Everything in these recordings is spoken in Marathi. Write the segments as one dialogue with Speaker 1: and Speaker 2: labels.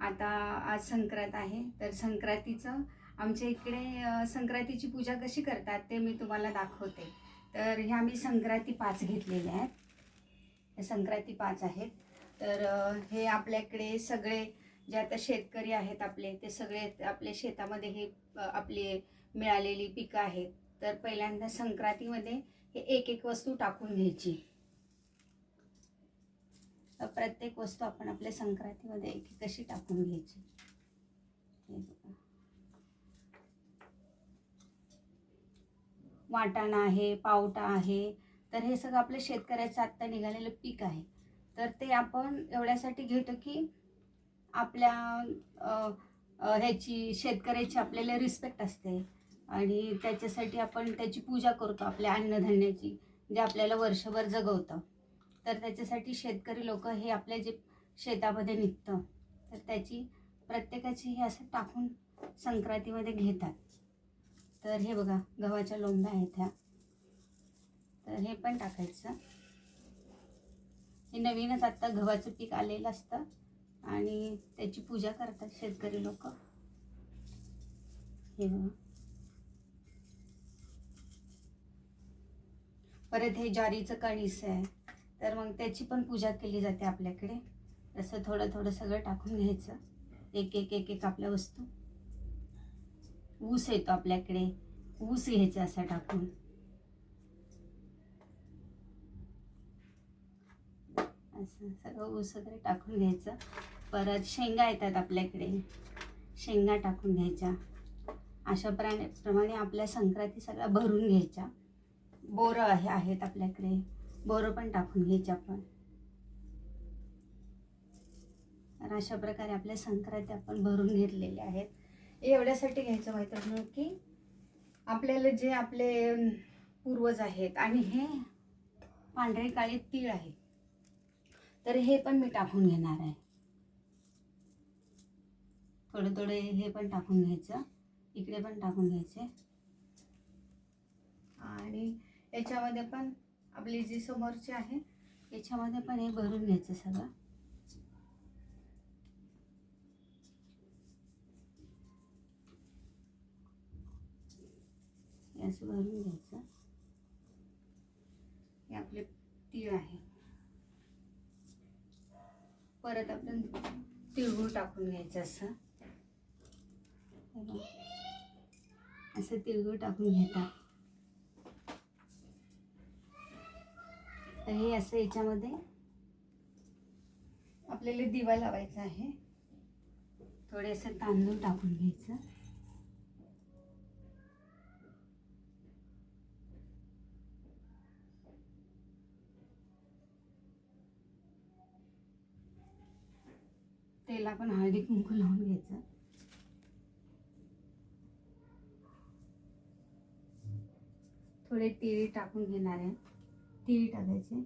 Speaker 1: आता आज संक्रांत आहे. तर संक्रांतीचं आमच्या इकडे संक्रांतीची पूजा कशी करतात ते मी तुम्हाला दाखवते. तर ह्या मी संक्रांती पाच घेतलेल्या आहेत. संक्रांती पाच आहेत. तर हे आपल्याकडे सगळे जे आता शेतकरी आहेत आपले ते सगळे आपल्या शेतामध्ये हे आपले मिळालेली पिकं आहेत. तर पहिल्यांदा संक्रांतीमध्ये हे एक एक वस्तू टाकून घ्यायची. प्रत्येक वस्तू आपण आपल्या संक्रांतीमध्ये एक कशी टाकून घ्यायची? वाटाणा आहे पावटा आहे तर हे सगळं आपल्या शेतकऱ्याचं आत्ता निघालेलं पीक आहे. तर ते आपण एवढ्यासाठी घेतो की आपल्या ह्याची शेतकऱ्याची आपल्याला रिस्पेक्ट असते. आणि त्याच्यासाठी आपण त्याची पूजा करतो आपल्या अन्नधान्याची जे आपल्याला वर्षभर जगवतं. तर त्याच्यासाठी शेतकरी लोक हे आपल्या जे शेतामध्ये निघतं तर त्याची प्रत्येकाची हे असं टाकून संक्रांतीमध्ये घेतात. तर हे बघा गव्हाच्या लोंब्या आहेत ह्या. तर हे पण टाकायचं. हे नवीनच आत्ता गव्हाचं पीक आलेलं असतं आणि त्याची पूजा करतात शेतकरी लोक. हे बघा. परत हे ज्वारीचं कणीस आहे. तर मग त्याची पण पूजा केली जाते आपल्याकडे. तसं थोडं थोडं सगळं टाकून घ्यायचं. एक एक एक एक आपल्या वस्तू. ऊस येतो आपल्याकडे. ऊस घ्यायचं असं टाकून. असं सगळं ऊस वगैरे टाकून घ्यायचं. परत शेंगा येतात आपल्याकडे. शेंगा टाकून घ्यायच्या. अशा प्राणे प्रमाणे आपल्या संक्रांती सगळ्या भरून घ्यायच्या. बोरं आहे आहेत आपल्याकडे. बोरं पण टाकून घ्यायचे आपण. तर अशा प्रकारे आपल्या संक्रांती आपण भरून घेतलेल्या आहेत. एवढ्यासाठी घ्यायचं मैत्रिणी की आपल्याला जे आपले पूर्वज आहेत आणि हे पांढरे काळे तीळ आहे तर हे पण मी टाकून घेणार आहे. थोडे थोडे हे पण टाकून घ्यायचं इकडे पण टाकून घ्यायचे. आणि याच्यामध्ये पण आपली जी समोरची आहे याच्यामध्ये पण हे भरून घ्यायचं सगळं. हे असं भरून घ्यायचं. हे आपले तीळ आहे. परत आपण तिळगूळ टाकून घ्यायचं असं. असं तिळगूळ टाकून घेतात. तर हे असं याच्यामध्ये आपल्याला दिवा लावायचा आहे. थोडे असं तांदूळ टाकून घ्यायचं. तेला पण हळदी कुंकू लावून घ्यायचं. थोडे तिळी टाकून घेणार आहे. तीळ टाकायचे.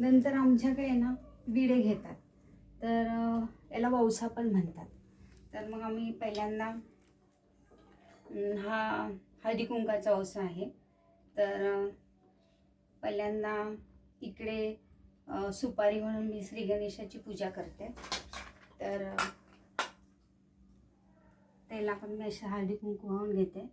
Speaker 1: नंतर आमच्याकडे ना विडे घेतात. तर याला वौसा पण म्हणतात. तर मग आम्ही पहिल्यांदा हा हळदी कुंकाचा वौसा आहे. तर पहिल्यांदा इकडे सुपारी म्हणून मी श्री गणेशाची पूजा करते. तर त्याला पण मी अशा हळदी कुंकू वाहून घेते.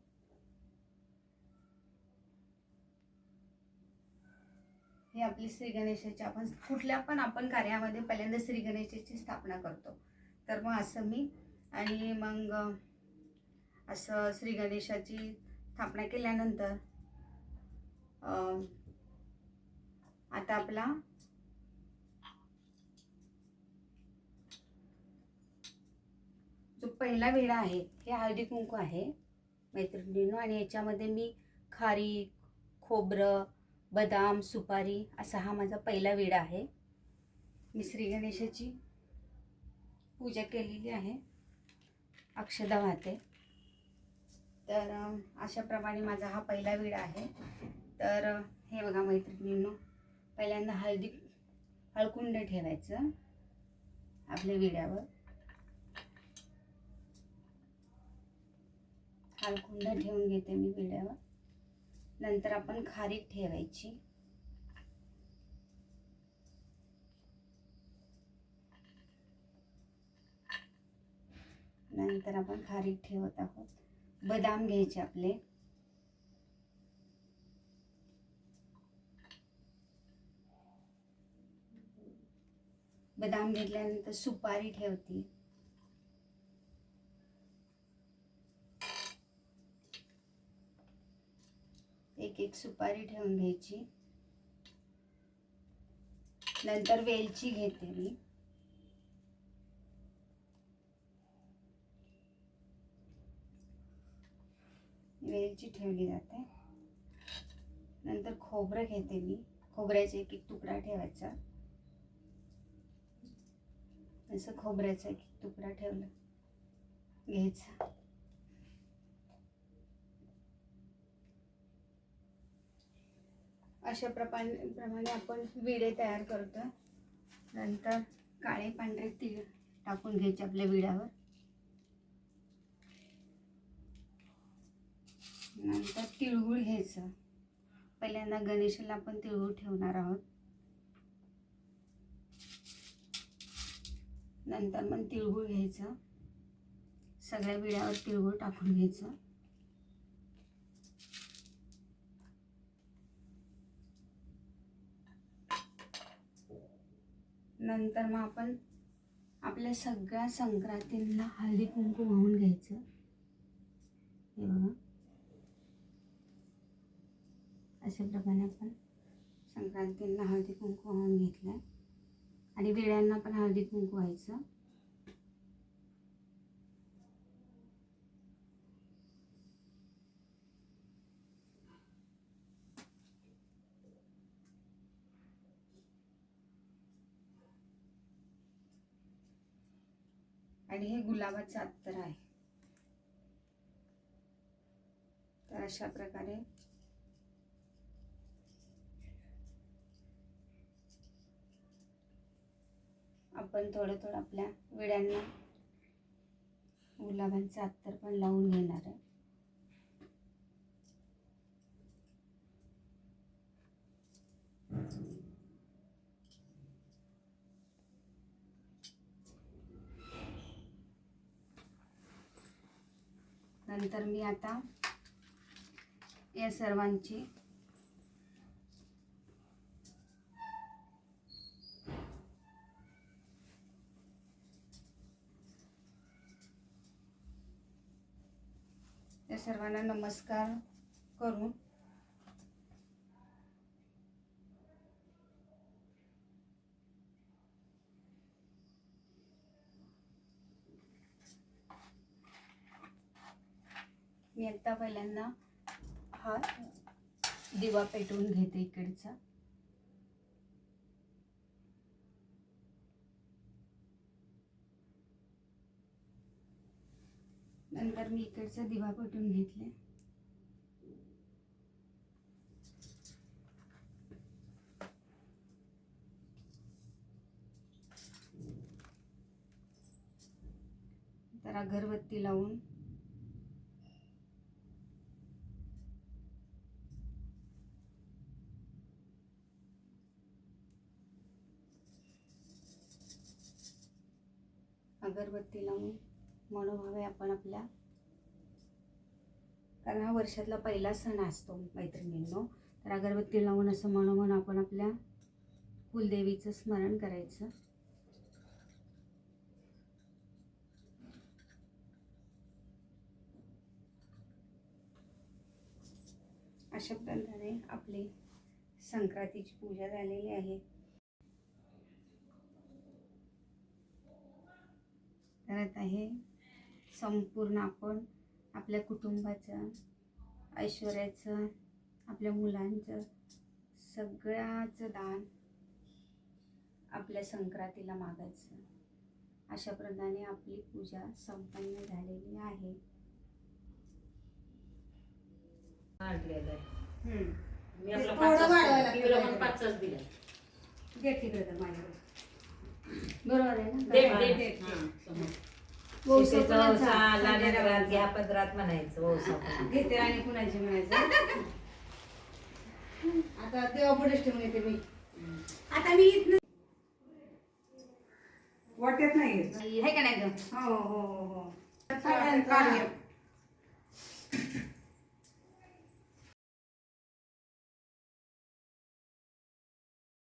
Speaker 1: आपली श्री गणेशाची आपण कुठल्या पण आपण कार्यामध्ये पहिल्यांदा श्री गणेशाची स्थापना करतो. तर मग असं मी आणि मग असं श्री गणेशाची स्थापना केल्यानंतर आता आपला जो पहिला विडा आहे हे हळदी कुंकू आहे मैत्रिणीनो. आणि याच्यामध्ये मी खारी खोबरं बदाम सुपारी असा हा माझा पहिला विडा आहे. मी श्री गणेशाची पूजा केलेली आहे. अक्षदा वाहते. तर अशाप्रमाणे माझा हा पहिला विडा आहे. तर हे बघा मैत्रिणींनो पहिल्यांदा हळदी हळकुंड ठेवायचं आपल्या विड्यावर. हळकुंड ठेवून घेते मी विड्यावर. नंतर आपण खारीक ठेवायची. नंतर आपण खारीक ठेवत आहोत. बदाम घ्यायचे आपले. बदाम घेतल्यानंतर सुपारी ठेवते. एक सुपारी ठेवून घ्यायची. नंतर वेलची घेते मी. वेलची ठेवली जाते. नंतर खोबरं घेते मी. खोबऱ्याचा एक एक तुकडा ठेवायचा. असं खोबऱ्याचा एक एक तुकडा ठेवला घ्यायचा. अशा प्रमाणे प्रमाणे आपण विडे तयार करतो नंतर काळे पांढरे तीळ टाकून घ्यायचे आपल्या विड्यावर. नंतर तिळगुळ घ्यायचं. पहिल्यांदा गणेशाला आपण तिळगुळ ठेवणार आहोत. नंतर मग तिळगुळ घ्यायचं. सगळ्या विड्यावर तिळगुळ टाकून घ्यायचं. नंतर मग आपण आपल्या सगळ्या संक्रांतींना हळदी कुंकू वाहून घ्यायचं. हे बघा. अशा प्रकारे आपण संक्रांतींना हळदी कुंकू वाहून घेतलं आणि विड्यांना पण हळदी कुंकू व्हायचं. आणि हे गुलाबाचं अत्तर आहे. तर अशा प्रकारे आपण थोडं थोडं आपल्या विड्यांना गुलाबांचं अत्तर पण लावून घेणार आहे. नंतर मी आता या सर्वांची या सर्वांना नमस्कार करून मी आता पहिल्यांदा हा दिवा पेटवून घेते इकडचा. नंतर मी इकडचा दिवा पेटवून घेतले. तर अगरबत्ती लावून अगरबत्ती लावून मनोभावे आपण आपल्या. कारण हा वर्षातला पहिला सण असतो मैत्रिणींनो. तर अगरबत्ती लावून असं मनोमन आपण आपल्या कुलदेवीचं स्मरण करायचं. अशा प्रकारे आपली संक्रांतीची पूजा झालेली आहे. करत आहे. संपूर्ण आपण आपल्या कुटुंबाचं ऐश्वर्याचं आपल्या मुलांचं सगळ्याचं दान आपल्या संक्रांतीला मागायचं. अशा प्रकारे आपली पूजा संपन्न झालेली आहे.
Speaker 2: मी आपला पाचच दिला.
Speaker 1: दे तिकडे माझ्याकडे. बरोबर आहे ना.
Speaker 2: हा, समोर.
Speaker 1: वौसा
Speaker 3: आला
Speaker 1: लावायचा.
Speaker 3: घ्या पदरात म्हणायचं वौसा.
Speaker 1: घेते आणि कुणाची म्हणायचं? आता तेव्हा पुढेच ठेवून येते मी. आता मी इथनं
Speaker 4: वाटत नाही
Speaker 1: आहे का नाही ग? हो हो हो हो.
Speaker 4: सगळ्यांचा